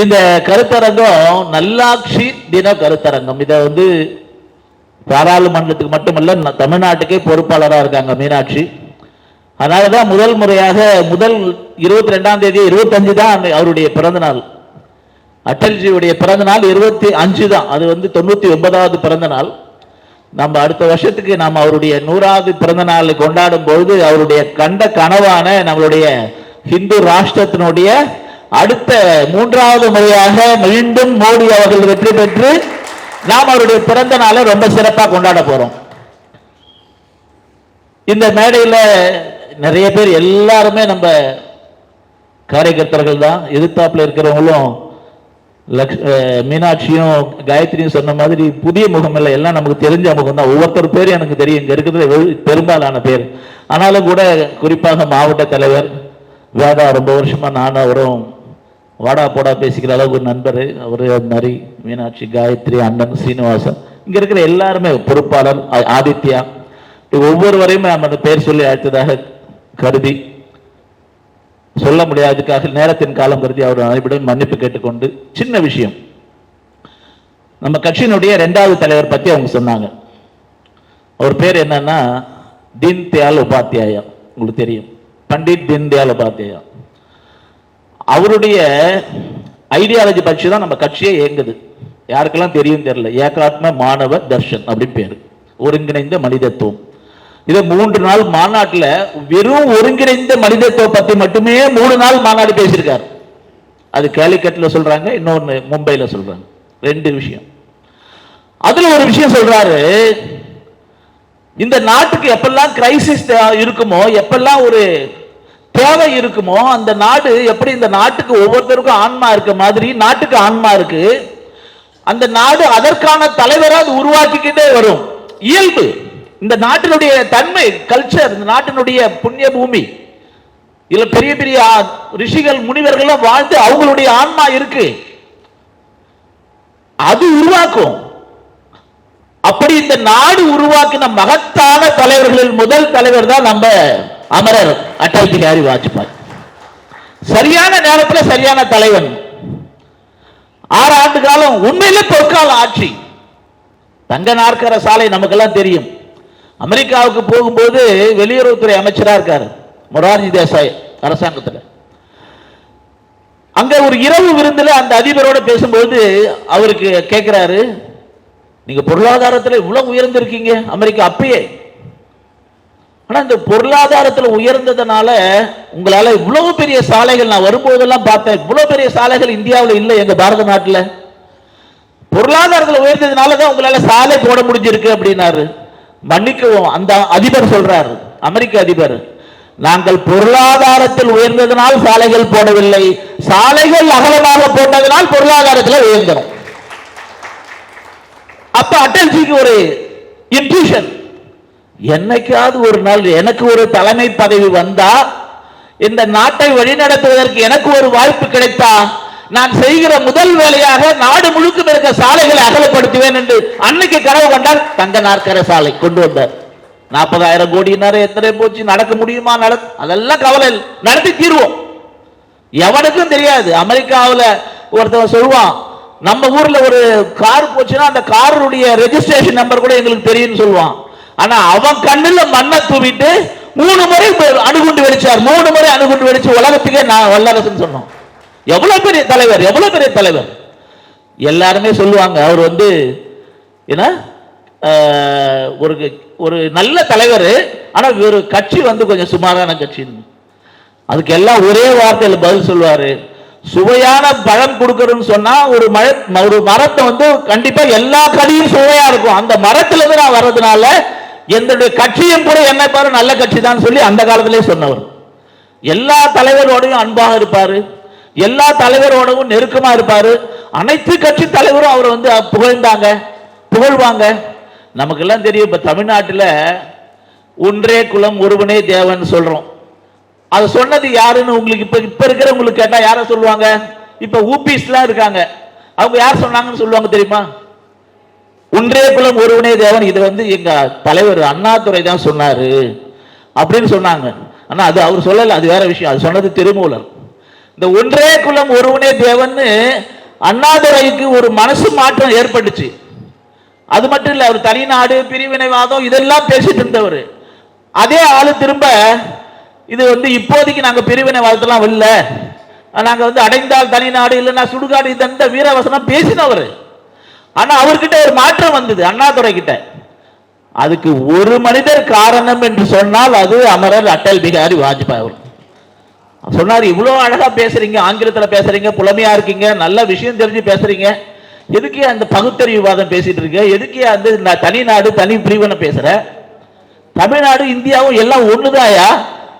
இந்த கருத்தரங்கம் நல்லாட்சி தின கருத்தரங்கம். இதை வந்து பாராளுமன்றத்துக்கு மட்டுமல்ல தமிழ்நாட்டுக்கே பொறுப்பாளராக இருக்காங்க மீனாட்சி. அதனால தான் முதல் முறையாக முதல் இருபத்தி ரெண்டாம் தேதி இருபத்தஞ்சு தான் அந்த அவருடைய பிறந்த நாள். அட்டல்ஜியுடைய பிறந்த நாள் இருபத்தி அஞ்சு தான். அது வந்து தொண்ணூத்தி ஒன்பதாவது பிறந்த நாள். நம்ம அடுத்த வருஷத்துக்கு நாம் அவருடைய நூறாவது பிறந்த நாளை கொண்டாடும் பொழுது அவருடைய கண்ட கனவான நம்மளுடைய ஹிந்து ராஷ்டிரத்தினுடைய அடுத்த மூன்றாவது முறையாக மீண்டும் மோடி அவர்கள் வெற்றி பெற்று நாம் அவருடைய பிறந்த நாளை ரொம்ப சிறப்பாக கொண்டாட போறோம். இந்த மேடையில் நிறைய பேர் எல்லாருமே நம்ம காரியகர்த்தர்கள் தான். எதிர்த்தாப்புல இருக்கிறவங்களும் லக்ஷ் மீனாட்சியும் காயத்ரியும் சொன்ன மாதிரி புதிய முகம் இல்லை. எல்லாம் நமக்கு தெரிஞ்ச முகம் தான். ஒவ்வொருத்தர் பேர் எனக்கு தெரியும். இங்கே இருக்கிறது பெரும்பாலான பேர். ஆனாலும் கூட குறிப்பாக மாவட்ட தலைவர் வேதா ரொம்ப வருஷமா நானும் அவரும் வாடா போடா பேசிக்கிற அளவுக்கு ஒரு நண்பர் அவர் மாதிரி மீனாட்சி காயத்ரி அண்ணன் சீனிவாசன் இங்க இருக்கிற எல்லாருமே பொறுப்பாளர் ஆ- ஆதித்யா. ஒவ்வொருவரையும் நம்ம அந்த பேர் சொல்லி அழைத்ததாக கருதி சொல்ல முடியாததுக்காக நேரத்தின் காலம் கருதி அவர் அனைவரிடம் மன்னிப்பு கேட்டுக்கொண்டு சின்ன விஷயம். நம்ம கட்சியினுடைய ரெண்டாவது தலைவர் பத்தி அவங்க சொன்னாங்க. அவர் பேர் என்னன்னா தீன் தயாள் உபாத்தியாயா உங்களுக்கு தெரியும். பண்டிட் தீன் தயாள் உபாத்தியாயா அவருடைய ஐடியாலஜி பற்றி தான் நம்ம கட்சியே இயங்குது. யாருக்கெல்லாம் தெரியும் தெரியல. ஏகாத்ம மாணவ தர்ஷன் அப்படின்னு பேர். ஒருங்கிணைந்த மனிதத்துவம். இதை மூன்று நாள் மாநாட்டில் வெறும் ஒருங்கிணைந்த மனிதத்துவம் பற்றி மட்டுமே மூணு நாள் மாநாடு பேசியிருக்காரு. அது கேலிக்கட்டில் சொல்கிறாங்க இன்னொன்று மும்பையில் சொல்கிறாங்க ரெண்டு விஷயம். அதில் ஒரு விஷயம் சொல்கிறாரு இந்த நாட்டுக்கு எப்பெல்லாம் கிரைசிஸ் இருக்குமோ எப்பெல்லாம் ஒரு தேவை இருக்குமோ? அந்த நாடு எப்படி இந்த நாட்டுக்கு ஒவ்வொருத்தருக்கும் ஆன்மா இருக்க மாதிரி நாட்டுக்கு ஆன்மா இருக்கு? அந்த நாடு அதற்கான தலைவரை அது உருவாக்கிக்கிட்டே வரும். இயல்பு. இந்த நாட்டினுடைய தன்மை கல்ச்சர் இந்த நாட்டினுடைய புண்ணிய பூமி இதுல பெரிய பெரிய ரிஷிகள் முனிவர்களும் வாழ்ந்து அவங்களுடைய ஆன்மா இருக்கு. அது உருவாக்கும். அப்படி இந்த நாடு உருவாக்கின மகத்தான தலைவர்களில் முதல் தலைவர் தான் நம்ம அமரர் அட்டல் பிஹாரி வாஜ்பாய். சரியான நேரத்தில் சரியான தலைவன். ஆறு ஆண்டு காலம் உண்மையிலே பொற்கால ஆட்சி. தங்க நாற்கர சாலை நமக்கெல்லாம் தெரியும். அமெரிக்காவுக்கு போகும்போது வெளியுறவுத்துறை அமைச்சரா இருக்காரு மொரார்ஜி தேசாய் அரசாங்கத்தில். அங்க ஒரு இரவு விருந்துல அந்த அதிபரோட பேசும்போது அவருக்கு கேட்கிறாரு நீங்க பொருளாதாரத்துல இவ்வளவு உயர்ந்திருக்கீங்க அமெரிக்கா அப்பயே ஆனால் இந்த பொருளாதாரத்தில் உயர்ந்ததுனால உங்களால இவ்வளவு பெரிய சாலைகள் நான் வரும்போதெல்லாம் பார்த்தேன் இவ்வளோ பெரிய சாலைகள் இந்தியாவில் இல்லை எங்கள் பாரத நாட்டில். பொருளாதாரத்தில் உயர்ந்ததுனால தான் உங்களால சாலை போட முடிஞ்சிருக்கு அப்படின்னாரு. மன்னிக்கவும் அந்த அதிபர் சொல்றாரு அமெரிக்க அதிபர் நாங்கள் பொருளாதாரத்தில் உயர்ந்ததனால் சாலைகள் போடவில்லை சாலைகள் அகலமாக போட்டதனால் பொருளாதாரத்தில் உயர்ந்தோம். அப்ப அட்டல்ஜிக்கு ஒரு இன்ட்யூஷன் என்னைக்காவது ஒரு நாள் எனக்கு ஒரு தலைமை பதவி வந்தா இந்த நாட்டை வழிநடத்துவதற்கு எனக்கு ஒரு வாய்ப்பு கிடைத்தா நான் செய்கிற முதல் வேலையாக நாடு முழுக்க இருக்க சாலைகளை அகலப்படுத்துவேன் என்று அன்னைக்கு கனவு கண்டால் தங்க நாற்கர சாலை கொண்டு வந்தார். நாற்பதாயிரம் கோடினாரு எத்தனை போச்சு நடக்க முடியுமா நட அதெல்லாம் கவலை நடத்தி தீர்வோம். எவனுக்கும் தெரியாது. அமெரிக்காவில் ஒருத்தவன் சொல்லுவான் நம்ம ஊர்ல ஒரு கார் போச்சுன்னா அந்த காருடைய ரெஜிஸ்ட்ரேஷன் நம்பர் கூட எங்களுக்கு தெரியும்னு சொல்லுவான் ஆனா அவன் கண்ணுல மண்ணை தூவிட்டு மூணு முறை அணுகுண்டு வெடிச்சார். மூணு முறை அணுகுண்டு வெடிச்சு உலகத்துக்கே நான் வல்லரசுன்னு சொன்னோம். எவ்வளவு பெரிய தலைவர் எவ்வளவு பெரிய தலைவர்? எல்லாருமே சொல்லுவாங்க அவர் வந்து என்ன? ஒரு ஒரு நல்ல தலைவர் ஆனா ஒரு கட்சி வந்து கொஞ்சம் சுமாரான கட்சின்னு. அதுக்கு எல்லாம் ஒரே வார்த்தையில் பதில் சொல்லுவாரு. சுவையான பழம் கொடுக்கறதுன்னு சொன்னா ஒரு மழை ஒரு மரத்தை வந்து கண்டிப்பா எல்லா கனியும் சுவையா இருக்கும். அந்த மரத்துல இருந்து நான் வர்றதுனால என்னுடைய கட்சியும் கூட என்ன பாரு நல்ல கட்சி தான் சொல்லி அந்த காலத்திலே சொன்னவர். எல்லா தலைவரோடையும் அன்பாக இருப்பாரு. எல்லா தலைவரோடவும் நெருக்கமா இருப்பாரு. அனைத்து கட்சி தலைவரும் அவர் வந்து புகழ்ந்தாங்க புகழ்வாங்க. நமக்கெல்லாம் தெரியும் இப்ப தமிழ்நாட்டில் ஒன்றே குலம் ஒருவனே தேவன் சொல்றோம். அது சொன்னது யாருன்னு உங்களுக்கு இப்ப இப்ப இருக்கிறவங்களுக்கு கேட்டா யார சொல்லுவாங்க? இப்ப ஊபிஸ்லாம் இருக்காங்க. அவங்க யார் சொன்னாங்கன்னு சொல்லுவாங்க தெரியுமா? ஒன்றே குலம் ஒருவனே தேவன். இது வந்து எங்க தலைவர் அண்ணாதுரை தான் சொன்னாரு அப்படின்னு சொன்னாங்க. ஆனா அது அவர் சொல்லல. அது வேற விஷயம். அது சொன்னது திருமூலர். இந்த ஒன்றே குலம் ஒருவனே தேவன்னு அண்ணாதுரைக்கு ஒரு மனசு மாற்றம் ஏற்பட்டுச்சு. அது மட்டும் இல்லை அவர் தனிநாடு பிரிவினைவாதம் இதெல்லாம் பேசிட்டு இருந்தவர். அதே ஆளு திரும்ப இது வந்து இப்போதைக்கு நாங்கள் பிரிவினைவாதத்தெல்லாம் இல்லை நாங்கள் வந்து அடைந்தால் தனிநாடு இல்லைன்னா சுடுகாடு இந்த வீரவசனம் பேசினவர். ஆனா அவர்கிட்ட ஒரு மாற்றம் வந்தது அண்ணாதுரை கிட்ட அதுக்கு ஒரு மனிதர் காரணம் என்று சொன்னால் அது அமரர் அட்டல் பிகாரி வாஜ்பாய் அவர் சொன்னார் இவ்வளோ அழகா பேசுறீங்க ஆங்கிலத்துல பேசுறீங்க புலமையா இருக்கீங்க நல்ல விஷயம் தெரிஞ்சு பேசுறீங்க. எதுக்கே அந்த பகுத்தறிவுவாதம் பேசிட்டு இருக்க? எதுக்கே அந்த தனி நாடு தனி பிரிவனை பேசுற? தமிழ்நாடு இந்தியாவும் எல்லாம் ஒண்ணுதாயா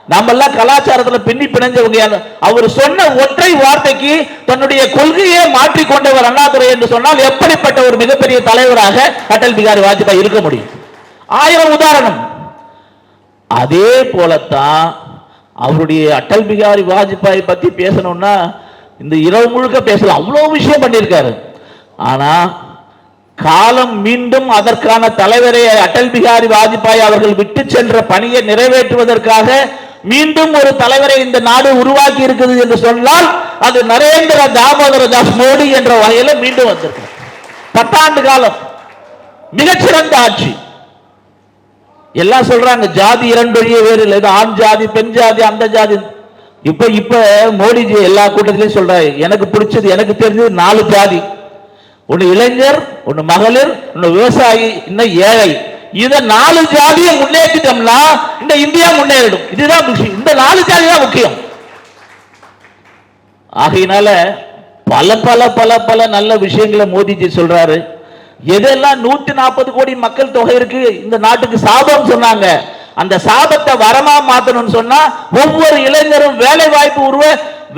நம்ம எல்லாம் கலாச்சாரத்துல பின்னி பிணைஞ்சவங்க அவர் சொன்ன ஒற்றை வார்த்தைக்கு தன்னுடைய கொள்கையை மாற்றி கொண்டவர் அண்ணாதுரை என்று சொன்னால் எப்படிப்பட்ட ஒரு மிகப்பெரிய தலைவராக அடல் பிகாரி வாஜ்பாய் இருக்க முடியும்? ஆயிரம் உதாரணம். அதே போலத்தான் அவருடைய அடல் பிகாரி வாஜ்பாய் பத்தி பேசணும்னா இந்த இரவு முழுக்க பேசலாம் அவ்வளோ விஷயம் பண்ணியிருக்காரு. ஆனா காலம் மீண்டும் அதற்கான தலைவரை அடல் பிகாரி வாஜ்பாய் அவர்கள் விட்டு சென்ற பணியை நிறைவேற்றுவதற்காக மீண்டும் ஒரு தலைவரை இந்த நாடு உருவாக்கி இருக்குது என்று சொன்னால் அது நரேந்திர தாமோதர தாஸ் மோடி என்ற வகையில மீண்டும் வந்திருக்கு பத்தாண்டு காலம் மிகச்சிறந்த ஆட்சி. எல்லாம் சொல்றாங்க ஜாதி இரண்டு வழியே வேறு இல்லை. இது ஆண் ஜாதி பெண் ஜாதி அந்த ஜாதி. இப்ப இப்ப மோடிஜி எல்லா கூட்டத்திலையும் சொல்றாரு எனக்கு பிடிச்சது எனக்கு தெரிஞ்சது நாலு ஜாதி. ஒன்னு இளைஞர் ஒன்னு மகளிர் ஒன்னு விவசாயி இன்னும் ஏழை. இத நாலு ஜாதியை முன்னேற்றிட்டோம்னா இந்த இந்தியா முன்னேறிடும். இதுதான் விஷயம் இந்த நாலு ஜாதி தான் முக்கியம். ஆகையினால பல பல பல பல நல்ல விஷயங்களை மோதிஜி சொல்றாரு. எதெல்லாம் நூத்தி நாற்பது கோடி மக்கள் தொகை இருக்கு? இந்த நாட்டுக்கு சாபம் சொன்னாங்க. அந்த சாபத்தை வரமா மாத்தணும்னு சொன்னா ஒவ்வொரு இளைஞரும் வேலை வாய்ப்பு உருவ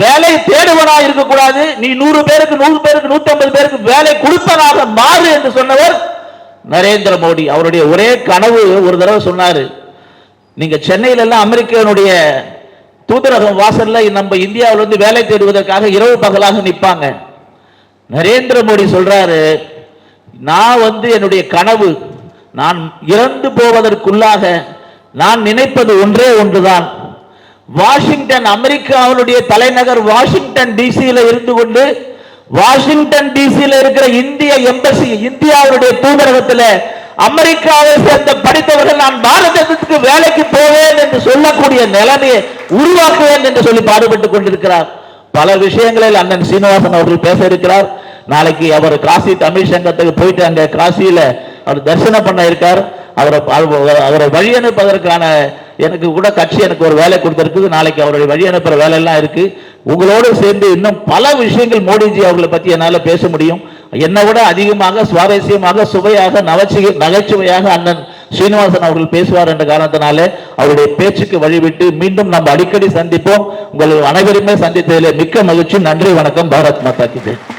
வேலை தேடுவனா இருக்கக்கூடாது. நீ நூறு பேருக்கு நூறு பேருக்கு நூத்தி ஐம்பது பேருக்கு வேலை கொடுப்பனாக மாறு என்று சொன்னவர் நரேந்திர மோடி அவருடைய ஒரே கனவு ஒரு தடவை சொன்னார். நீங்கள் சென்னையிலெல்லாம் அமெரிக்கனுடைய தூதரகம் வாசலில் நம்ம இந்தியாவிலேருந்து வேலை தேடுவதற்காக இரவு பகலாக நிற்பாங்க. நரேந்திர மோடி சொல்கிறாரு நான் வந்து என்னுடைய கனவு நான் இறந்து போவதற்குள்ளாக நான் நினைப்பது ஒன்றே ஒன்றுதான். வாஷிங்டன் அமெரிக்காவினுடைய தலைநகர் வாஷிங்டன் டிசியில் இருந்து கொண்டு வாஷிங்டன் டிசியில இருக்கிற இந்திய எம்பசி இந்தியாவுடைய தூதரகத்தில் அமெரிக்காவை சேர்ந்த படித்தவர்கள் நான் பாரதத்துக்கு வேலைக்கு போவேன் என்று சொல்லக்கூடிய நிலைமையை உருவாக்குவேன் என்று சொல்லி பாடுபட்டுக் கொண்டிருக்கிறார். பல விஷயங்களில் அண்ணன் சீனிவாசன் அவர்கள் பேச இருக்கிறார். நாளைக்கு அவர் காசி தமிழ் சங்கத்துக்கு போயிட்டு அங்க காசியில அவர் தரிசனம் பண்ண இருக்கார். அவரை அவரை வழி அனுப்பதற்கான எனக்கு கூட கட்சி எனக்கு ஒரு வேலை கொடுத்துருக்குது. நாளைக்கு அவருடைய வழி அனுப்புகிற வேலையெல்லாம் இருக்குது உங்களோடு சேர்ந்து இன்னும் பல விஷயங்கள் மோடிஜி அவர்களை பற்றி என்னால் பேச முடியும். என்னை விட அதிகமாக சுவாரஸ்யமாக சுவையாக நவச்சி நகைச்சுவையாக அண்ணன் ஸ்ரீனிவாசன் அவர்கள் பேசுவார் என்ற காரணத்தினாலே அவருடைய பேச்சுக்கு வழிவிட்டு மீண்டும் நம்ம அடிக்கடி சந்திப்போம். உங்கள் அனைவருமே சந்தித்ததிலே மிக்க மகிழ்ச்சி. நன்றி வணக்கம். பாரத் மாதா கி